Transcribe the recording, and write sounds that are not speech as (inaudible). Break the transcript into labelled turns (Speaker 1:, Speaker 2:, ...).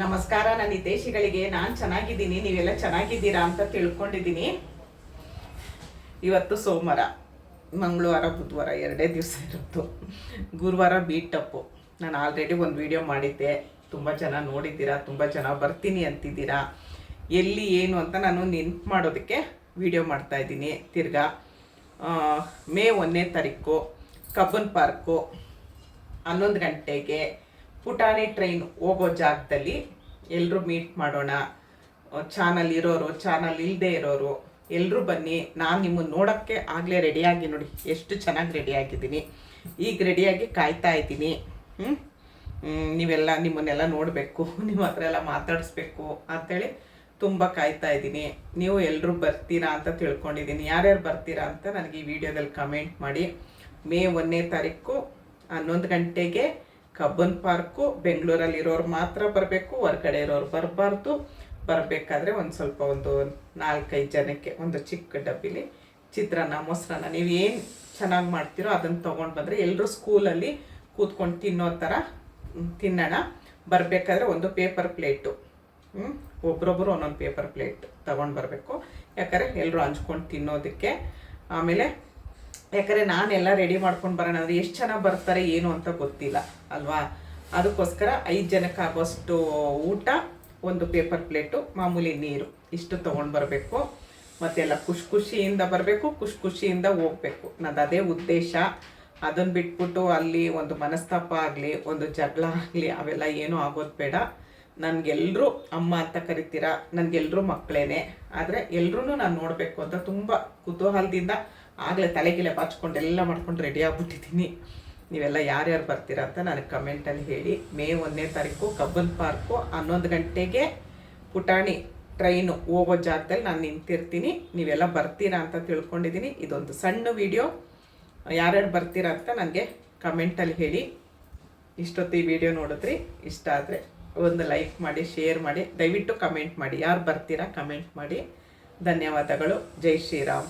Speaker 1: ನಮಸ್ಕಾರ, ನನ್ನ ಹಿತೇಶಿಗಳಿಗೆ ನಾನು ಚೆನ್ನಾಗಿದ್ದೀನಿ, ನೀವೆಲ್ಲ ಚೆನ್ನಾಗಿದ್ದೀರಾ ಅಂತ ತಿಳ್ಕೊಂಡಿದ್ದೀನಿ. ಇವತ್ತು ಸೋಮವಾರ, ಮಂಗಳವಾರ, ಬುಧವಾರ, ಎರಡೇ ದಿವಸ ಇರುತ್ತೋ ಗುರುವಾರ ಬೀಟಪ್ಪು ನಾನು ಆಲ್ರೆಡಿ ಒಂದು ವಿಡಿಯೋ ಮಾಡಿದ್ದೆ. ತುಂಬ ಜನ ನೋಡಿದ್ದೀರಾ, ತುಂಬ ಜನ ಬರ್ತೀನಿ ಅಂತಿದ್ದೀರಾ. ಎಲ್ಲಿ, ಏನು ಅಂತ ನಾನು ನೆನ್ಪು ಮಾಡೋದಕ್ಕೆ ವಿಡಿಯೋ ಮಾಡ್ತಾ ಇದ್ದೀನಿ. ತಿರ್ಗಾ ಮೇ ಒಂದನೇ ತಾರೀಕು, ಕಬ್ಬನ್ ಪಾರ್ಕು, ಹನ್ನೊಂದು ಗಂಟೆಗೆ ಪುಟಾಣಿ ಟ್ರೈನ್ ಹೋಗೋ ಜಾಗದಲ್ಲಿ ಎಲ್ಲರೂ ಮೀಟ್ ಮಾಡೋಣ. ಚಾನಲ್ ಇರೋರು, ಚಾನಲ್ ಇಲ್ಲದೆ ಇರೋರು ಎಲ್ಲರೂ ಬನ್ನಿ. ನಾನು ನಿಮ್ಮನ್ನು ನೋಡೋಕ್ಕೆ ಆಗಲೇ ರೆಡಿಯಾಗಿ ನೋಡಿ, ಎಷ್ಟು ಚೆನ್ನಾಗಿ ರೆಡಿಯಾಗಿದ್ದೀನಿ ಈಗ ರೆಡಿಯಾಗಿ ಕಾಯ್ತಾ ಇದ್ದೀನಿ. ಹ್ಞೂ ನೀವೆಲ್ಲ ನಿಮ್ಮನ್ನೆಲ್ಲ ನೋಡಬೇಕು, (laughs) ನಿಮ್ಮ ಹತ್ರ ಎಲ್ಲ ಮಾತಾಡಿಸ್ಬೇಕು ಅಂತೇಳಿ ತುಂಬ ಕಾಯ್ತಾ ಇದ್ದೀನಿ. ನೀವು ಎಲ್ಲರೂ ಬರ್ತೀರಾ ಅಂತ ತಿಳ್ಕೊಂಡಿದ್ದೀನಿ. ಯಾರ್ಯಾರು ಬರ್ತೀರಾ ಅಂತ ನನಗೆ ಈ ವಿಡಿಯೋದಲ್ಲಿ ಕಮೆಂಟ್ ಮಾಡಿ. ಮೇ ಒಂದನೇ ತಾರೀಕು ಹನ್ನೊಂದು ಗಂಟೆಗೆ ಕಬ್ಬನ್ ಪಾರ್ಕು ಬೆಂಗಳೂರಲ್ಲಿ ಇರೋರು ಮಾತ್ರ ಬರಬೇಕು ಹೊರ್ಗಡೆ ಇರೋರು ಬರಬಾರ್ದು. ಬರಬೇಕಾದ್ರೆ ಒಂದು ಸ್ವಲ್ಪ ಒಂದು ನಾಲ್ಕೈದು ಜನಕ್ಕೆ ಒಂದು ಚಿಕ್ಕ ಡಬ್ಬಿಲಿ ಚಿತ್ರಾನ್ನ, ಮೊಸರನ್ನ ನೀವು ಏನು ಚೆನ್ನಾಗಿ ಮಾಡ್ತೀರೋ ಅದನ್ನು ತೊಗೊಂಡು ಬಂದರೆ ಎಲ್ಲರೂ ಸ್ಕೂಲಲ್ಲಿ ಕೂತ್ಕೊಂಡು ತಿನ್ನೋ ಥರ ತಿನ್ನೋಣ. ಬರಬೇಕಾದ್ರೆ ಒಂದು ಪೇಪರ್ ಪ್ಲೇಟು. ಹ್ಞೂ ಒಬ್ರೊಬ್ಬರು ಒಂದೊಂದು ಪೇಪರ್ ಪ್ಲೇಟ್ ತೊಗೊಂಡು ಬರಬೇಕು. ಯಾಕಂದರೆ ಎಲ್ಲರೂ ಹಂಚ್ಕೊಂಡು ತಿನ್ನೋದಕ್ಕೆ. ಆಮೇಲೆ ಯಾಕಂದರೆ ನಾನೆಲ್ಲ ರೆಡಿ ಮಾಡ್ಕೊಂಡು ಬರೋಣ ಅಂದರೆ ಎಷ್ಟು ಜನ ಬರ್ತಾರೆ, ಏನು ಅಂತ ಗೊತ್ತಿಲ್ಲ, ಅಲ್ವಾ? ಅದಕ್ಕೋಸ್ಕರ ಐದು ಜನಕ್ಕೆ ಆಗೋಷ್ಟು ಊಟ, ಒಂದು ಪೇಪರ್ ಪ್ಲೇಟು ಮಾಮೂಲಿ ನೀರು, ಇಷ್ಟು ತೊಗೊಂಡು ಬರಬೇಕು. ಮತ್ತೆಲ್ಲ ಖುಷಿ ಖುಷಿಯಿಂದ ಬರಬೇಕು, ಖುಷಿ ಖುಷಿಯಿಂದ ಹೋಗ್ಬೇಕು. ನಂದು ಅದೇ ಉದ್ದೇಶ. ಅದನ್ನು ಬಿಟ್ಬಿಟ್ಟು ಅಲ್ಲಿ ಒಂದು ಮನಸ್ತಾಪ ಆಗಲಿ, ಒಂದು ಜಗಳ ಆಗಲಿ, ಅವೆಲ್ಲ ಏನೂ ಆಗೋದು ಬೇಡ. ನನಗೆಲ್ಲರೂ ಅಮ್ಮ ಅಂತ ಕರಿತೀರಾ? ನನಗೆಲ್ಲರೂ ಮಕ್ಕಳೇನೆ ಆದರೆ ಎಲ್ಲರೂ ನಾನು ನೋಡಬೇಕು ಅಂತ ತುಂಬ ಕುತೂಹಲದಿಂದ ಆಗಲೇ ತಲೆಗಿಲೆ ಬಾಚ್ಕೊಂಡು ಎಲ್ಲ ಮಾಡ್ಕೊಂಡು ರೆಡಿ ಆಗ್ಬಿಟ್ಟಿದ್ದೀನಿ. ನೀವೆಲ್ಲ ಯಾರ್ಯಾರು ಬರ್ತೀರಾ ಅಂತ ನನಗೆ ಕಮೆಂಟಲ್ಲಿ ಹೇಳಿ. ಮೇ ಒಂದನೇ ತಾರೀಕು ಕಬ್ಬನ್ ಪಾರ್ಕು, ಹನ್ನೊಂದು ಗಂಟೆಗೆ ಪುಟಾಣಿ ಟ್ರೈನು ಹೋಗೋ ಜಾಗದಲ್ಲಿ ನಾನು ನಿಂತಿರ್ತೀನಿ. ನೀವೆಲ್ಲ ಬರ್ತೀರಾ ಅಂತ ತಿಳ್ಕೊಂಡಿದ್ದೀನಿ. ಇದೊಂದು ಸಣ್ಣ ವಿಡಿಯೋ ಯಾರ್ಯಾರು ಬರ್ತೀರಾ ಅಂತ ನನಗೆ ಕಮೆಂಟಲ್ಲಿ ಹೇಳಿ. ಇಷ್ಟೊತ್ತು ಈ ವಿಡಿಯೋ ನೋಡಿದ್ರಿ, ಇಷ್ಟ ಆದರೆ ಒಂದು ಲೈಕ್ ಮಾಡಿ ಶೇರ್ ಮಾಡಿ, ದಯವಿಟ್ಟು ಕಮೆಂಟ್ ಮಾಡಿ. ಯಾರು ಬರ್ತೀರಾ ಕಮೆಂಟ್ ಮಾಡಿ. ಧನ್ಯವಾದಗಳು. ಜೈ ಶ್ರೀರಾಮ್.